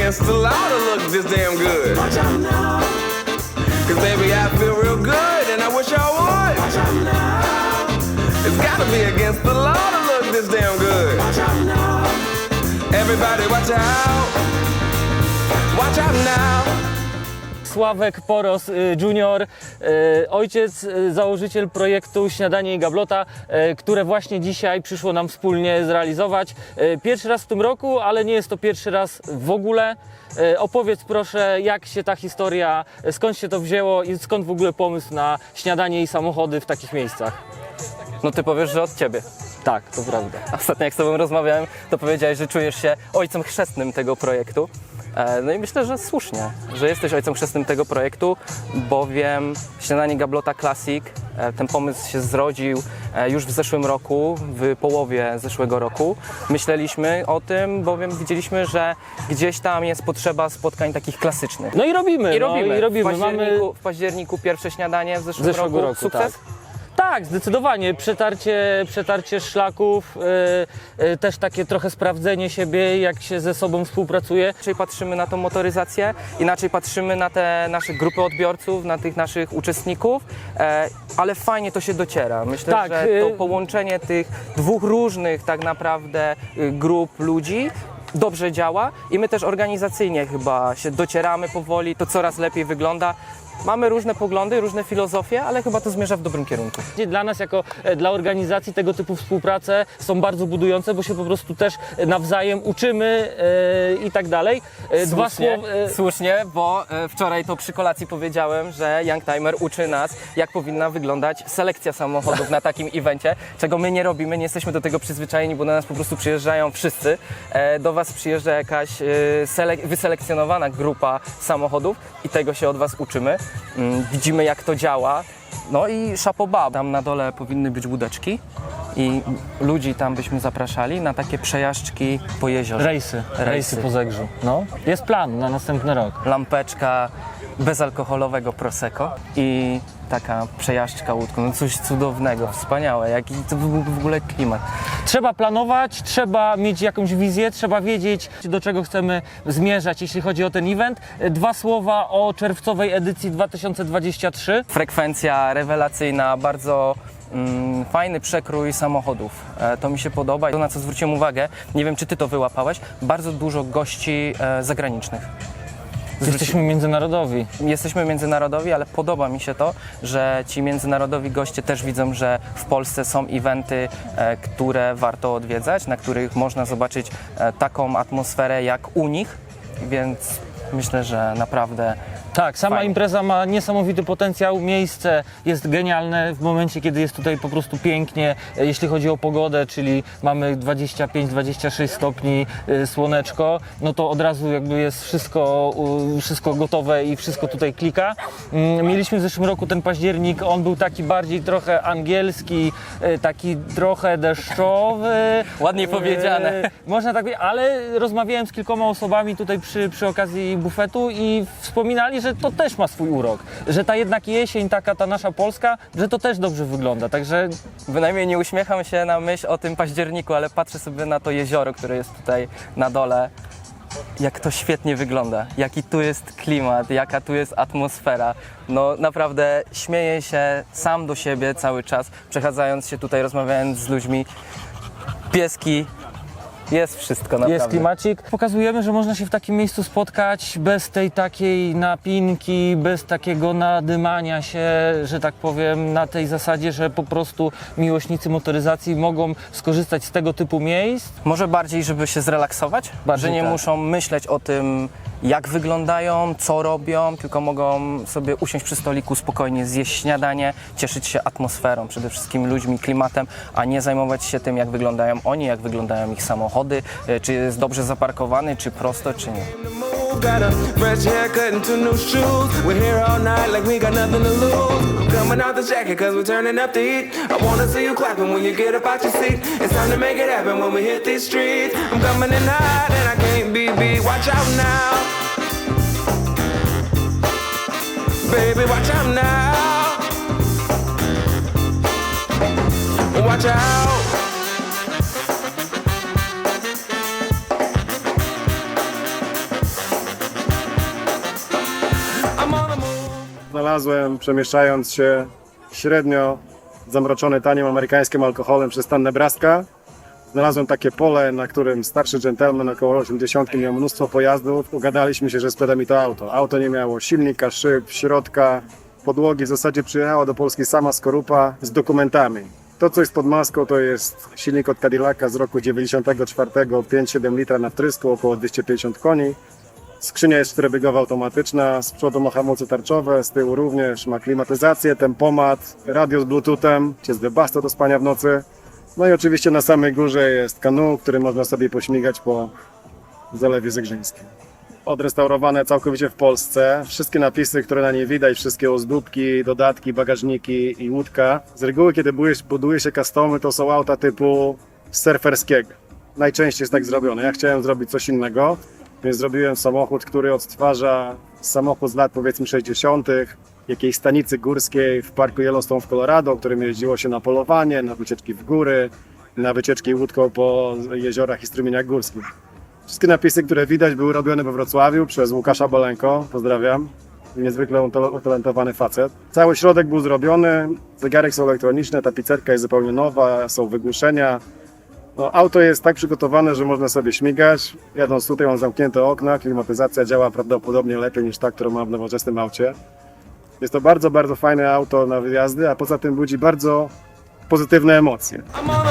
against the law to look this damn good. Watch out now, Cause baby, I feel real good and I wish I would. watch out now, It's gotta be against the law to look this damn good. watch out now. Everybody watch out. Watch out now. Sławek Poros y, Junior, y, ojciec, y, założyciel projektu Śniadanie i Gablota, które właśnie dzisiaj przyszło nam wspólnie zrealizować. Pierwszy raz w tym roku, ale nie jest to pierwszy raz w ogóle. Opowiedz proszę, jak się ta historia, skąd się to wzięło i skąd w ogóle pomysł na śniadanie i samochody w takich miejscach. No ty powiesz, że od ciebie. Tak, to prawda. Ostatnio jak z tobą rozmawiałem, to powiedziałeś, że czujesz się ojcem chrzestnym tego projektu. E, No i myślę, że słusznie, że jesteś ojcem chrzestnym tego projektu, bowiem Śniadanie Gablota Classic, e, ten pomysł się zrodził e, już w zeszłym roku, w połowie zeszłego roku. Myśleliśmy o tym, bowiem widzieliśmy, że gdzieś tam jest potrzeba spotkań takich klasycznych. No i robimy. I robimy. No, i robimy. W, Mamy październiku, w październiku pierwsze śniadanie w zeszłym zeszłego roku. roku. Sukces? Tak. Tak, zdecydowanie. Przetarcie, przetarcie szlaków, yy, yy, też takie trochę sprawdzenie siebie, jak się ze sobą współpracuje. Inaczej patrzymy na tą motoryzację, inaczej patrzymy na te nasze grupy odbiorców, na tych naszych uczestników, e, ale fajnie to się dociera. Myślę, Tak, że y- to połączenie tych dwóch różnych tak naprawdę y, grup ludzi dobrze działa i my też organizacyjnie chyba się docieramy powoli, to coraz lepiej wygląda. Mamy różne poglądy, różne filozofie, ale chyba to zmierza w dobrym kierunku. Dla nas, jako e, dla organizacji, tego typu współprace są bardzo budujące, bo się po prostu też nawzajem uczymy e, i tak dalej. E, Dwa Słusznie, słowa. e, słusznie, bo e, wczoraj to przy kolacji powiedziałem, że Youngtimer uczy nas, jak powinna wyglądać selekcja samochodów na takim evencie, czego my nie robimy, nie jesteśmy do tego przyzwyczajeni, bo do nas po prostu przyjeżdżają wszyscy. E, Do Was przyjeżdża jakaś e, selek- wyselekcjonowana grupa samochodów i tego się od Was uczymy. Mm, Widzimy, jak to działa. No i szapoba. Tam na dole powinny być łódeczki i ludzi tam byśmy zapraszali na takie przejażdżki po jeziorze. Rejsy, rejsy, Rejsy. po Zegrzu. No, jest plan na następny rok. lampeczka bezalkoholowego Prosecco i taka przejażdżka łódką. No coś cudownego, wspaniałe, jaki to był w ogóle klimat. Trzeba planować, trzeba mieć jakąś wizję, trzeba wiedzieć, do czego chcemy zmierzać, jeśli chodzi o ten event. Dwa słowa o czerwcowej edycji 2023. Frekwencja rewelacyjna, bardzo mm, fajny przekrój samochodów. E, to mi się podoba. To na co zwróciłem uwagę, nie wiem czy ty to wyłapałeś, bardzo dużo gości e, zagranicznych. Jesteśmy międzynarodowi. Jesteśmy międzynarodowi, ale podoba mi się to, że ci międzynarodowi goście też widzą, że w Polsce są eventy, e, które warto odwiedzać, na których można zobaczyć e, taką atmosferę jak u nich, więc myślę, że naprawdę Tak, sama Fajnie. impreza ma niesamowity potencjał, miejsce jest genialne w momencie, kiedy jest tutaj po prostu pięknie, e, jeśli chodzi o pogodę, czyli mamy 25-26 stopni, y, słoneczko, no to od razu jakby jest wszystko, u, wszystko gotowe i wszystko tutaj klika. Mm, Mieliśmy w zeszłym roku ten październik, on był taki bardziej trochę angielski, y, taki trochę deszczowy. Ładnie powiedziane. E, Można tak powiedzieć, ale rozmawiałem z kilkoma osobami tutaj przy, przy okazji bufetu i wspominali, że to też ma swój urok. Że ta jednak jesień, taka ta nasza polska, że to też dobrze wygląda. Także bynajmniej nie uśmiecham się na myśl o tym październiku, ale patrzę sobie na to jezioro, które jest tutaj na dole. Jak to świetnie wygląda, jaki tu jest klimat, jaka tu jest atmosfera. No naprawdę śmieję się sam do siebie cały czas, przechadzając się tutaj, rozmawiając z ludźmi. Pieski, jest wszystko naprawdę. jest klimacik. Pokazujemy, że można się w takim miejscu spotkać bez tej takiej napinki, bez takiego nadymania się, że tak powiem, na tej zasadzie, że po prostu miłośnicy motoryzacji mogą skorzystać z tego typu miejsc. Może bardziej, żeby się zrelaksować, Bardziej że nie tak. muszą myśleć o tym, jak wyglądają, co robią, tylko mogą sobie usiąść przy stoliku, spokojnie zjeść śniadanie, cieszyć się atmosferą, przede wszystkim ludźmi, klimatem, a nie zajmować się tym, jak wyglądają oni, jak wyglądają ich samochody, y, czy jest dobrze zaparkowany, czy prosto, czy nie baby, watch out now. Baby, watch out now. Watch out. Znalazłem, przemieszczając się średnio zamroczony taniem amerykańskim alkoholem przez stan Nebraska. Znalazłem takie pole, na którym starszy gentleman około 80 miał mnóstwo pojazdów. Ugadaliśmy się, że sprzeda mi to auto. Auto nie miało silnika, szyb, środka, podłogi. W zasadzie przyjechała do Polski sama skorupa z dokumentami. To, co jest pod maską, to jest silnik od Cadillaca z roku 94, 5,7 litra na wtrysku, około 250 koni. Skrzynia jest czterobiegowa automatyczna, z przodu ma hamulce tarczowe, z tyłu również ma klimatyzację, tempomat, radio z bluetoothem, jest webasto do spania w nocy. No i oczywiście na samej górze jest kanu, który można sobie pośmigać po Zalewie Zegrzyńskim. Odrestaurowane całkowicie w Polsce. Wszystkie napisy, które na niej widać, wszystkie ozdóbki, dodatki, bagażniki i łódka. Z reguły, kiedy buduje- się customy, to są auta typu surferskiego. Najczęściej jest tak zrobione. Ja chciałem zrobić coś innego, więc zrobiłem samochód, który odtwarza samochód z lat powiedzmy 60., jakiejś stanicy górskiej w parku Yellowstone w Colorado, którym jeździło się na polowanie, na wycieczki w góry, na wycieczki łódką po jeziorach i strumieniach górskich. Wszystkie napisy, które widać, były robione we Wrocławiu przez Łukasza Bolenko. Pozdrawiam. Niezwykle utal- utalentowany facet. Cały środek był zrobiony, zegarek są elektroniczne, tapicerka jest zupełnie nowa, są wygłuszenia. No, auto jest tak przygotowane, że można sobie śmigać. Jadąc tutaj mam zamknięte okna, klimatyzacja działa prawdopodobnie lepiej niż ta, którą mam w nowoczesnym aucie. Jest to bardzo, bardzo fajne auto na wyjazdy, a poza tym budzi bardzo pozytywne emocje. No. Oh.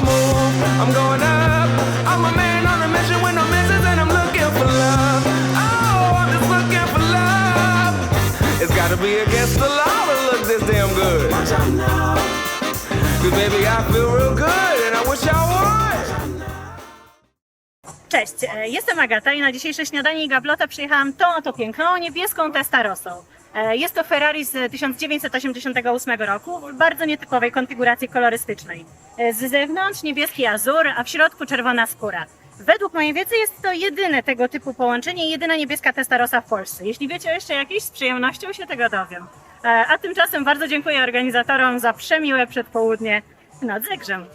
Cześć, e, jestem Agata i na dzisiejsze śniadanie i gablotę przyjechałam tą oto piękną, niebieską Testarosą. E, Jest to Ferrari z 1988 roku w bardzo nietypowej konfiguracji kolorystycznej. E, Z zewnątrz niebieski azur, a w środku czerwona skóra. Według mojej wiedzy jest to jedyne tego typu połączenie jedyna niebieska Testarossa w Polsce. Jeśli wiecie jeszcze jakiejś, z przyjemnością się tego dowiem. E, A tymczasem bardzo dziękuję organizatorom za przemiłe przedpołudnie nad Zegrzem.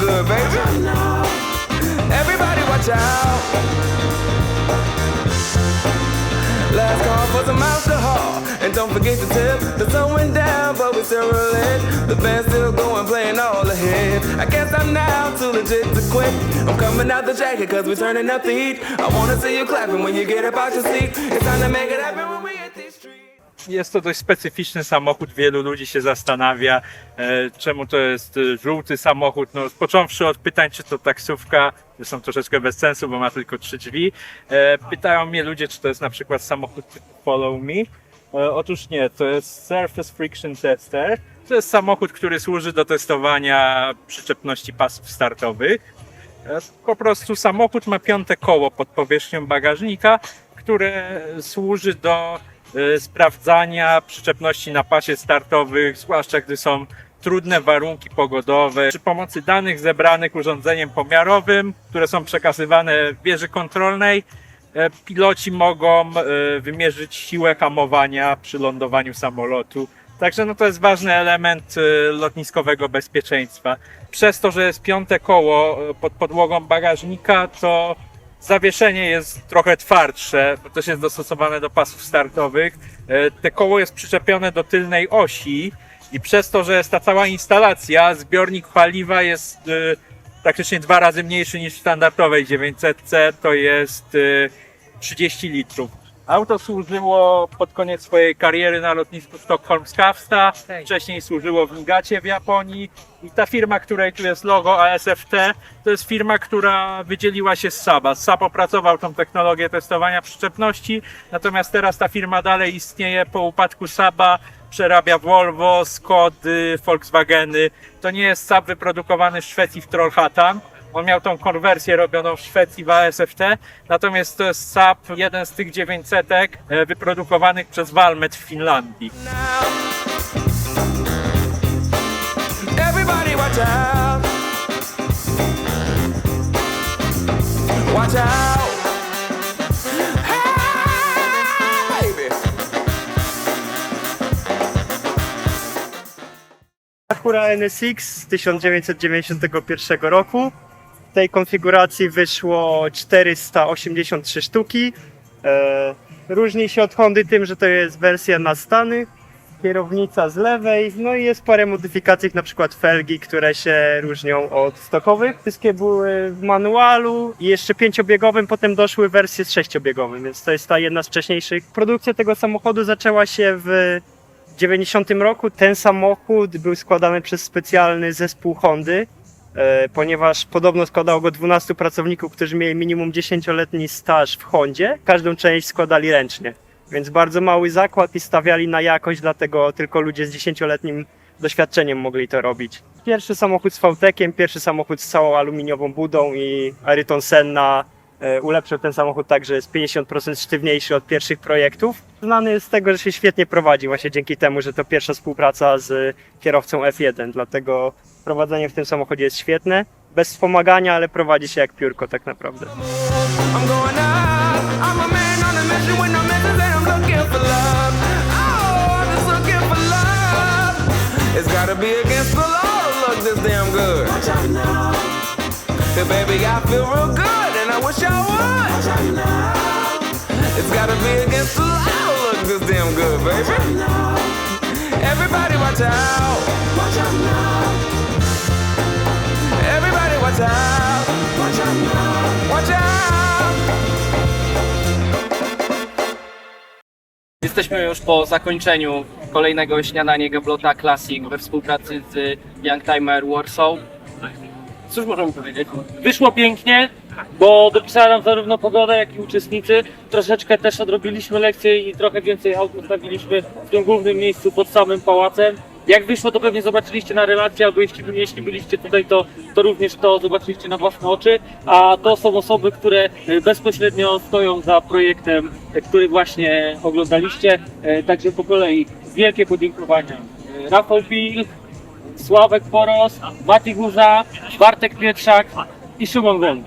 Good, baby. Everybody watch out. Last call for some alcohol. And don't forget to tip. The sun went down, but we still lit. The band's still going, playing all the hits. I guess I'm now too legit to quit. I'm coming out the jacket, cause we're turning up the heat. I wanna see you clapping when you get up out your seat. It's time to make it happen when we. Jest to dość specyficzny samochód. Wielu ludzi się zastanawia, e, czemu to jest e, żółty samochód. No, począwszy od pytań, czy to taksówka, są troszeczkę bez sensu, bo ma tylko trzy drzwi. E, pytają mnie ludzie, czy to jest na przykład samochód typu Follow Me. E, otóż nie, to jest Surface Friction Tester. To jest samochód, który służy do testowania przyczepności pasów startowych. E, Po prostu samochód ma piąte koło pod powierzchnią bagażnika, które służy do sprawdzania przyczepności na pasie startowych, zwłaszcza gdy są trudne warunki pogodowe. Przy pomocy danych zebranych urządzeniem pomiarowym, które są przekazywane w wieży kontrolnej, e, piloci mogą e, wymierzyć siłę hamowania przy lądowaniu samolotu. Także no to jest ważny element lotniskowego bezpieczeństwa. Przez to, że jest piąte koło pod podłogą bagażnika, to zawieszenie jest trochę twardsze, bo też jest dostosowane do pasów startowych. E, Te koło jest przyczepione do tylnej osi i przez to, że jest ta cała instalacja, zbiornik paliwa jest e, praktycznie dwa razy mniejszy niż w standardowej 900C, to jest e, 30 litrów. Auto służyło pod koniec swojej kariery na lotnisku Stockholm Skavsta, wcześniej służyło w Nigacie w Japonii i ta firma, której tu jest logo ASFT, to jest firma, która wydzieliła się z Saba. Sab opracował tą technologię testowania przyczepności, natomiast teraz ta firma dalej istnieje po upadku Saba, przerabia Volvo, Skody, Volkswageny. To nie jest Saab wyprodukowany w Szwecji w Trollhättan, on miał tą konwersję robioną w Szwecji w ASFT, natomiast to jest Saab, jeden z tych 900 e, wyprodukowanych przez Valmet w Finlandii. Out. Watch out. Hey, NSX z 1991 roku. W tej konfiguracji wyszło 483 sztuki. E, Różni się od Hondy tym, że to jest wersja na stany, kierownica z lewej, no i jest parę modyfikacji, na przykład felgi, które się różnią od stokowych. Wszystkie były w manualu i jeszcze pięciobiegowym, potem doszły wersje z sześciobiegowym, więc to jest ta jedna z wcześniejszych. Produkcja tego samochodu zaczęła się w 90 roku. Ten samochód był składany przez specjalny zespół Hondy, e, ponieważ podobno składało go 12 pracowników, którzy mieli minimum 10-letni staż w Hondzie. Każdą część składali ręcznie, więc bardzo mały zakład i stawiali na jakość, dlatego tylko ludzie z 10-letnim doświadczeniem mogli to robić. Pierwszy samochód z VTEC-iem, pierwszy samochód z całą aluminiową budą i Ayrton Senna e, ulepszył ten samochód tak, że jest 50% sztywniejszy od pierwszych projektów. Znany jest z tego, że się świetnie prowadzi właśnie dzięki temu, że to pierwsza współpraca z kierowcą F1, dlatego prowadzenie w tym samochodzie jest świetne. Bez wspomagania, ale prowadzi się jak piórko tak naprawdę. It's gotta be against the law to look this damn good. Watch out now. Hey, baby, I feel real good and I wish I would. Watch out now. It's gotta be against the law to look this damn good, baby. Now. Everybody watch out. Watch out now. Everybody watch out. Watch out now. Watch out. Jesteśmy już po zakończeniu kolejnego śniadania Gablota Classic we współpracy z Youngtimer Warsaw. Cóż możemy powiedzieć? Wyszło pięknie, bo dopisała nam zarówno pogoda, jak i uczestnicy. Troszeczkę też odrobiliśmy lekcje i trochę więcej aut ustawiliśmy w tym głównym miejscu pod samym pałacem. Jak wyszło, to pewnie zobaczyliście na relacji, albo jeśli, jeśli byliście tutaj, to, to również to zobaczyliście na własne oczy. A to są osoby, które e, bezpośrednio stoją za projektem, e, który właśnie oglądaliście. E, Także po kolei wielkie podziękowania. Rafał Pil, Sławek Poros, Mati Górza, Bartek Pietrzak i Szymon Wolny.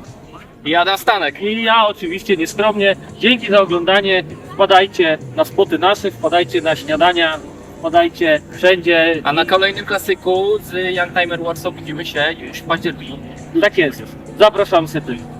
I Adam Stanek. I ja oczywiście nieskromnie. Dzięki za oglądanie. Wpadajcie na spoty nasze, wpadajcie na śniadania, wpadajcie wszędzie. A na kolejnym klasyku z Youngtimer Warsaw widzimy się już w październiku. Tak jest. Zapraszam serdecznie.